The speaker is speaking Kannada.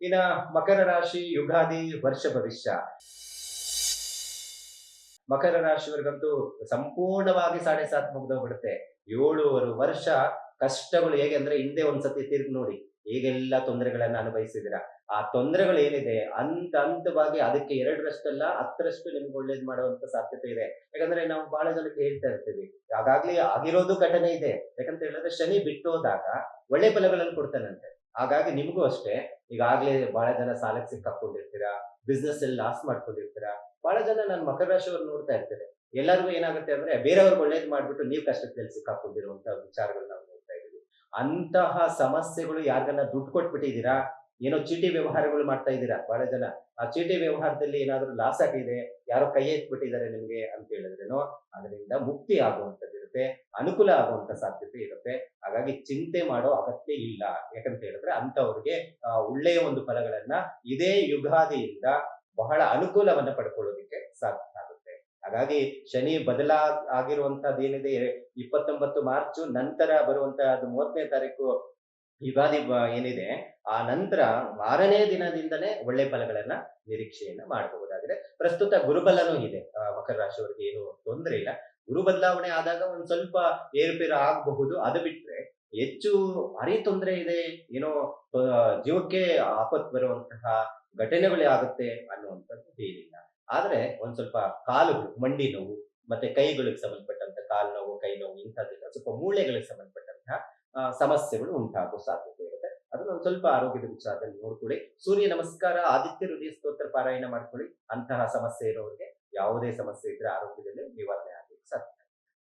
ಇನ್ನ ಮಕರ ರಾಶಿ ಯುಗಾದಿ ವರ್ಷ ಭವಿಷ್ಯ. ಮಕರ ರಾಶಿಯವರಿಗಂತೂ ಸಂಪೂರ್ಣವಾಗಿ ಸಾಡೆ ಸಾತ್ ಮುಗ್ದೋಗ್ಬಿಡುತ್ತೆ. ಏಳುವರೆ ವರ್ಷ ಕಷ್ಟಗಳು ಹೇಗೆ ಅಂದ್ರೆ ಹಿಂದೆ ಒಂದ್ಸತಿ ತಿರ್ಗಿ ನೋಡಿ, ಈಗೆಲ್ಲ ತೊಂದರೆಗಳನ್ನ ಅನುಭವಿಸಿದಿರ. ಆ ತೊಂದರೆಗಳು ಏನಿದೆ? ಹಂತ ಹಂತವಾಗಿ ಅದಕ್ಕೆ ಎರಡರಷ್ಟಲ್ಲ, ಹತ್ತರಷ್ಟು ನಿಮ್ಗೆ ಒಳ್ಳೇದು ಮಾಡುವಂತ ಸಾಧ್ಯತೆ ಇದೆ. ಯಾಕಂದ್ರೆ ನಾವು ಬಹಳ ಜನಕ್ಕೆ ಹೇಳ್ತಾ ಇರ್ತೀವಿ, ಹಾಗಾಗ್ಲಿ ಆಗಿರೋದು ಘಟನೆ ಇದೆ. ಯಾಕಂತ ಹೇಳಿದ್ರೆ ಶನಿ ಬಿಟ್ಟು ಹೋದಾಗ ಒಳ್ಳೆ ಫಲಗಳನ್ನು ಕೊಡ್ತಾನಂತೆ. ಹಾಗಾಗಿ ನಿಮಗೂ ಅಷ್ಟೇ, ಈಗಾಗಲೇ ಬಹಳ ಜನ ಸಾಲಕ್ಕೆ ಸಿಕ್ಕಾಕೊಂಡಿರ್ತೀರಾ ಬಿಸ್ನೆಸ್ ಅಲ್ಲಿ ಲಾಸ್ ಮಾಡ್ಕೊಂಡಿರ್ತೀರಾ, ಬಹಳ ಜನ ನನ್ನ ಮಕರ ರಾಶಿಯವ್ರು ನೋಡ್ತಾ ಇರ್ತಾರೆ ಎಲ್ಲರಿಗೂ ಏನಾಗುತ್ತೆ ಅಂದ್ರೆ ಬೇರೆಯವ್ರಿಗೆ ಒಳ್ಳೇದ್ ಮಾಡ್ಬಿಟ್ಟು ನೀವು ಕಷ್ಟದಲ್ಲಿ ಸಿಕ್ಕಾಕೊಂಡಿರುವಂತ ವಿಚಾರಗಳು ನಾವು ನೋಡ್ತಾ ಇದೀವಿ ಅಂತಹ ಸಮಸ್ಯೆಗಳು ಯಾರಿಗನ್ನ ದುಡ್ಡು ಕೊಟ್ಬಿಟ್ಟಿದ್ದೀರಾ, ಏನೋ ಚೀಟಿ ವ್ಯವಹಾರಗಳು ಮಾಡ್ತಾ ಇದ್ದೀರಾ, ಬಹಳ ಜನ. ಆ ಚೀಟಿ ವ್ಯವಹಾರದಲ್ಲಿ ಏನಾದ್ರೂ ಲಾಸ್ ಆಗಿದೆ, ಯಾರೋ ಕೈ ಎತ್ಬಿಟ್ಟಿದ್ದಾರೆ ನಿಮ್ಗೆ ಅಂತ ಹೇಳಿದ್ರೇನೋ, ಅದರಿಂದ ಮುಕ್ತಿ ಆಗುವಂತದ್ದು ಇರುತ್ತೆ, ಅನುಕೂಲ ಆಗುವಂತ ಸಾಧ್ಯತೆ ಇರುತ್ತೆ. ಹಾಗಾಗಿ ಚಿಂತೆ ಮಾಡೋ ಅಗತ್ಯ ಇಲ್ಲ. ಯಾಕಂತ ಹೇಳಿದ್ರೆ ಅಂತವ್ರಿಗೆ ಒಳ್ಳೆಯ ಒಂದು ಫಲಗಳನ್ನ ಇದೇ ಯುಗಾದಿಯಿಂದ ಬಹಳ ಅನುಕೂಲವನ್ನ ಪಡ್ಕೊಳ್ಳೋದಿಕ್ಕೆ ಸಾಧ್ಯ ಆಗುತ್ತೆ. ಹಾಗಾಗಿ ಶನಿ ಬದಲಾ ಆಗಿರುವಂತಹದ್ದು ಏನಿದೆ ಇಪ್ಪತ್ತೊಂಬತ್ತು ಮಾರ್ಚ್ ನಂತರ ಬರುವಂತಹ ಅದು ಮೂವತ್ತನೇ ತಾರೀಕು ಯುಗಾದಿ ಏನಿದೆ, ಆ ನಂತರ ಮಾರನೇ ದಿನದಿಂದಲೇ ಒಳ್ಳೆ ಫಲಗಳನ್ನ ನಿರೀಕ್ಷೆಯನ್ನ ಮಾಡಬಹುದಾಗಿದೆ. ಪ್ರಸ್ತುತ ಗುರುಬಲನೂ ಇದೆ. ಮಕರ ರಾಶಿಯವರಿಗೆ ಏನು ತೊಂದರೆ ಇಲ್ಲ. ಗುರು ಬದಲಾವಣೆ ಆದಾಗ ಒಂದ್ ಸ್ವಲ್ಪ ಏರುಪೇರು ಆಗಬಹುದು. ಅದು ಬಿಟ್ರೆ ಹೆಚ್ಚು ಭಾರಿ ತೊಂದರೆ ಇದೆ, ಏನೋ ಜೀವಕ್ಕೆ ಆಪತ್ ಬರುವಂತಹ ಘಟನೆಗಳೇ ಆಗುತ್ತೆ ಅನ್ನುವಂಥದ್ದು ಏನಿಲ್ಲ ಆದ್ರೆ ಒಂದ್ ಸ್ವಲ್ಪ ಕಾಲುಗಳು ಮಂಡಿ ನೋವು, ಮತ್ತೆ ಕೈಗಳಿಗೆ ಸಂಬಂಧಪಟ್ಟಂತ ಕಾಲು ನೋವು, ಕೈ ನೋವು ಇಂಥದ್ದೆಲ್ಲ ಸ್ವಲ್ಪ ಮೂಳೆಗಳಿಗೆ ಸಂಬಂಧಪಟ್ಟಂತಹ ಸಮಸ್ಯೆಗಳು ಉಂಟಾಗೋ ಸಾಧ್ಯತೆ ಇರುತ್ತೆ. ಅದನ್ನ ಒಂದು ಸ್ವಲ್ಪ ಆರೋಗ್ಯದ ವಿಚಾರದಲ್ಲಿ ನೋಡ್ಕೊಳ್ಳಿ. ಸೂರ್ಯ ನಮಸ್ಕಾರ, ಆದಿತ್ಯ ಹೃದಯ ಸ್ತೋತ್ರ ಪಾರಾಯಣ ಮಾಡ್ಕೊಳ್ಳಿ. ಅಂತಹ ಸಮಸ್ಯೆ ಇರೋರಿಗೆ ಯಾವುದೇ ಸಮಸ್ಯೆ ಇದ್ರೆ ಆರೋಗ್ಯದಲ್ಲಿ ನಿವಾರಣೆ ಆಗಲಿಕ್ಕೆ ಸಾಧ್ಯ